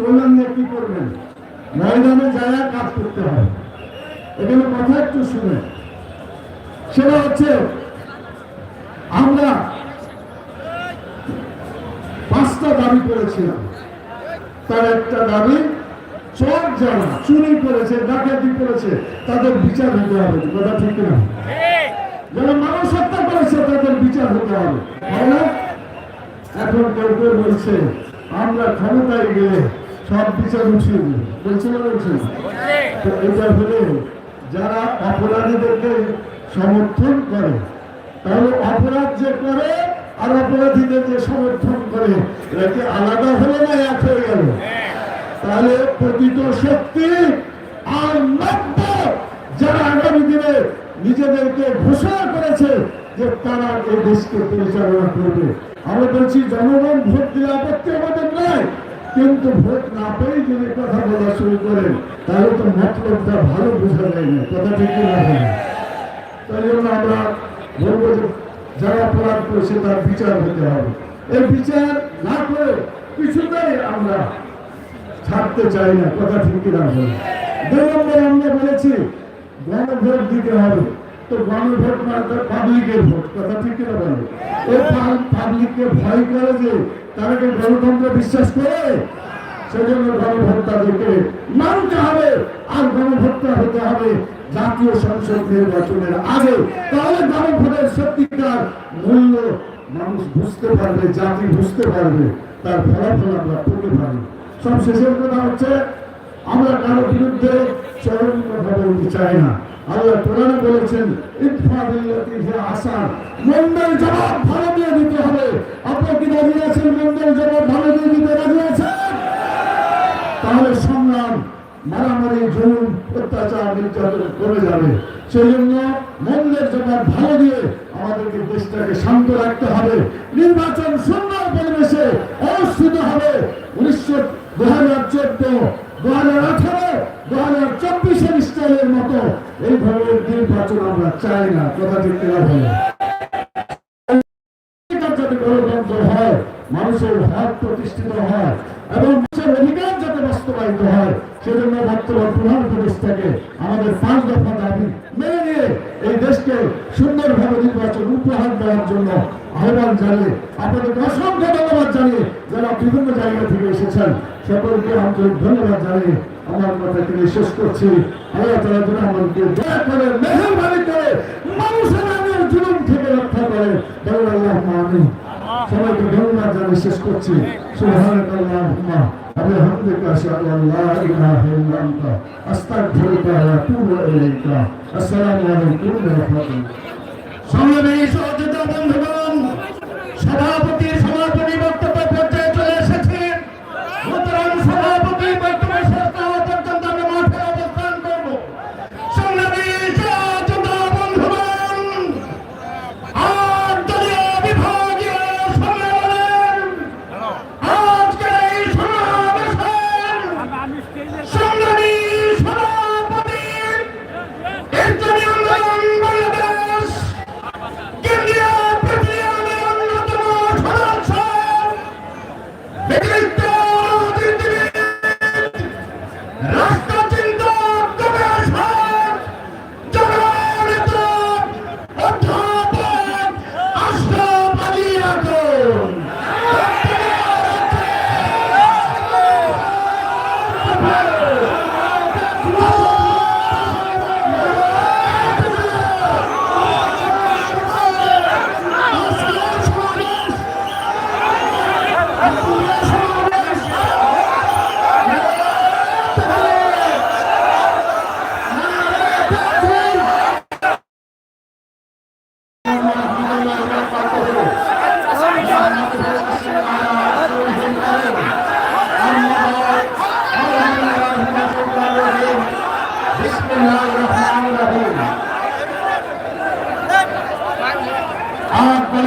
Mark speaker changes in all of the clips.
Speaker 1: চললেন না কি করবেন? ময়দানে যায় কাজ করতে হয় এখানে কথা একটু শুনে। সেটা হচ্ছে, আমরা পাঁচটা দাবি করেছিলাম। তার একটা দাবি, চোর যারা চুরি করেছে, ডাকাতি করেছে, তাদের বিচার হতে হবে। কথা ঠিক না যারা মানুষ হত্যা করেছে, তাদের বিচার হতে হবে। এখন কেউ কেউ বলছে, আমরা ক্ষমতায় গেলে সব বিচার উঠিয়ে দিই বলছে না বলছে তো এটা হলে যারা অপরাধীদেরকে সমর্থন করে, তাহলে অপরাধ যে করে আর অপরাধীদের যে সমর্থন করে কি আলাদা হলো না এক হয়ে গেল? তাহলে প্রকৃত শক্তি আর নব্য যারা আগামী দিনে নিজেদেরকে ঘোষণা করেছে যে তারা এই দেশকে পরিচালনা করবে। আমরা বলছি, জনগণ ভোট দিলে আপত্তি আমাদের নয় কিন্তু ভোট না পেয়ে যদি কথা বলা শুরু করেন, তাহলে তো মতলবটা ভালো বোঝা যায় না, কথা ঠিক না তাই জন্য আমরা বলব যে যারা অপরাধ করেছে, তার বিচার হতে হবে। এই বিচার না করে কিছুতেই আমরা ছাড়তে চাই না, কথা ঠিক না দুই নম্বর আমরা বলেছি, গণভোট দিতে হবে। তো মানে তো পাবলিকের ভোট, কথা ঠিক না বলে? এই পাবলিককে ভয় করে যে তারা কি গণতন্ত্র বিশ্বাস করে? সেজন্য গণভোট তাদেরকে মানতে হবে, আর গণভোটটা হতে হবে জাতীয় সংসদ নির্বাচনের আগে। তাহলে গণভোটের সত্যিকার মূল্য মানুষ বুঝতে পারবে, জাতি বুঝতে পারবে, তার ফলাফল আমরা পেতে পারি। সব শেষের কথা হচ্ছে, আমরা কারও বিরুদ্ধে চরম কথা বলতে চাই না। কোরআনে বলেছেন মন্দের জবাব ভালো দিয়ে দিতে হবে। আপনি কি রাজি আছেন? মন্দের জবাব ভালো দিয়ে দিতে রাজি আছেন? তাহলে সংগ্রাম, মারামারি অত্যাচার নির্যাতন যাবে। সেই জন্য মন্দের জবাব ভালো দিয়ে আমাদেরকে দেশটাকে শান্ত রাখতে হবে। নির্বাচন সুন্দর পরিবেশে অনুষ্ঠিত হবে। উনিশশো দু হাজার চোদ্দ দু হাজার আঠারো দু হাজার চব্বিশের স্টাইলের মতো এই ধরনের নির্বাচন আমরা চাই না গণতন্ত্র হয়, মানুষের হক প্রতিষ্ঠিত হয়, এবং মানুষের অধিকার যাতে বাস্তবায়িত হয়, সেজন্য বর্তমান প্রধান আমাদের পাঁচ দফা দাবি মেনে নিয়ে এই দেশকে সুন্দরভাবে নির্বাচন উপহার দেওয়ার জন্য আহ্বান জানিয়ে আপনাদেরকে অসংখ্য বিভিন্ন জায়গা থেকে এসেছেন। সকলকে আন্তরিক ধন্যবাদ জানিয়ে আমার কথা থেকে শেষ করছি। আল্লাহ তালা যেন আমাদেরকে দয়া করে, মেহরবানি করে, মানুষের আগে জুলুম থেকে রক্ষা করে। আল্লাহ আমিন। সবাইকে ধন্যবাদ জানিয়ে শেষ করছি। সুবহানাক আল্লাহুম্মা আমি হামদুকা আশহাদু আন লা ইলাহা ইল্লা আনতা। আস্তাগফিরুকা ওয়া আতুবু ইলাইকা। আসসালামু আলাইকুম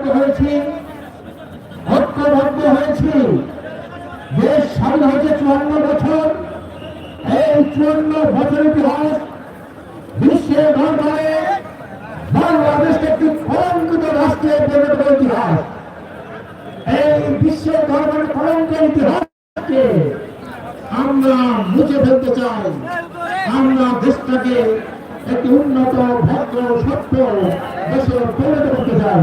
Speaker 1: হয়েছি ঐক্যবদ্ধ হয়েছি। দেশ স্বাধীন হয়েছে চুয়ান্ন বছর। এই চুয়ান্ন বছর ইতিহাস বিশ্বের দরবারে বাংলাদেশকে একটি কলঙ্কিত রাষ্ট্রে পরিণত ইতিহাস। এই বিশ্বের দরবারে কলঙ্কের ইতিহাসকে আমরা মুছে ফেলতে চাই। আমরা দেশটাকে একটি উন্নত, ভদ্র সভ্য দেশে পরিণত করতে চাই।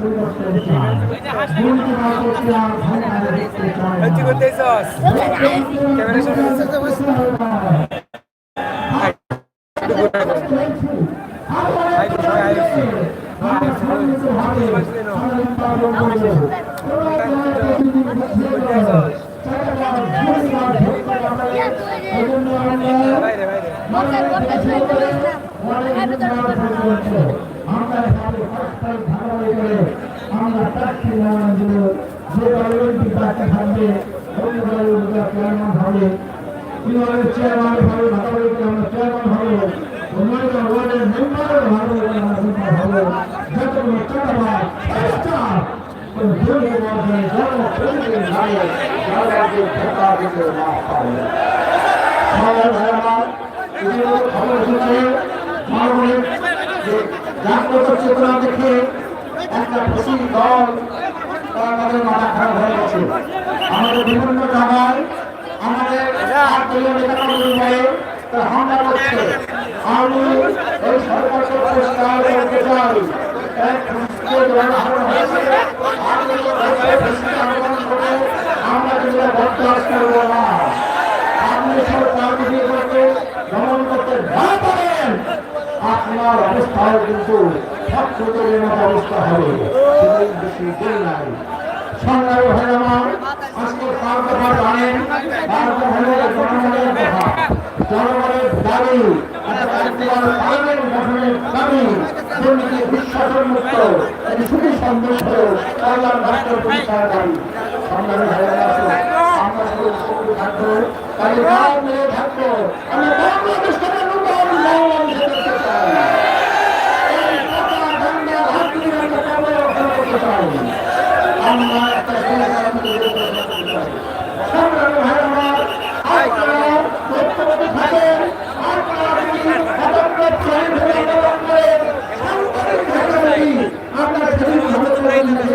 Speaker 1: পরিবর্তন চায়। দুর্নীতি না করতে আর ক্ষমতায় দেখতে চায় না।
Speaker 2: কি করতেছস ক্যামেরা সামনে বাইরে বাইরে
Speaker 1: আমরা প্রার্থী না যে দলের প্রার্থী থাকবে অন্য দলের হবে কীভাবে চেয়ারম্যান হবে ভাগাভাগি আমরা চেয়ারম্যান হবে। অন্যান্য ওয়ার্ডের মেম্বার ভালো মেম্বার হবে যতগুলো গেছে। আমাদের বিভিন্ন জায়গায় আমি এই সরকারকে পরিষ্কার করতে করব না আপনি সরকার বিক্রি করতে আপনার অবস্থাও কিন্তু ছাত্রদের মতো অবস্থা হবে সেটাই আজকে জানেন তার হলো জনগণের কথা জনগণের দাবি একটা গঠনের দাবি দুর্নীতি বিশ্বাসের মুক্ত একটি সুখী সমৃদ্ধ কল্যাণ রাষ্ট্র প্রতিষ্ঠার দাবি সংগ্রামী ভাই আমরা শুধু থাকব তাহলে গাঁও মিলে থাকব আমরা বাংলাদেশটাকে নতুন বাংলাদেশে দেখতে চাই এই কথা গঙ্গা হাত দিয়ে আমরা কবে রক্ষা করতে চাই আমরা একটা সংগ্রাম তৈরি করতে চাই সংগ্রামী ভাই আমার আপনারা ঐক্যবদ্ধ থাকেন আপনারা যদি স্বতন্ত্র চ্যালেঞ্জ হয়ে আন্দোলন করেন সাংগঠনিক ভাবে আপনারা সেদিন ভালো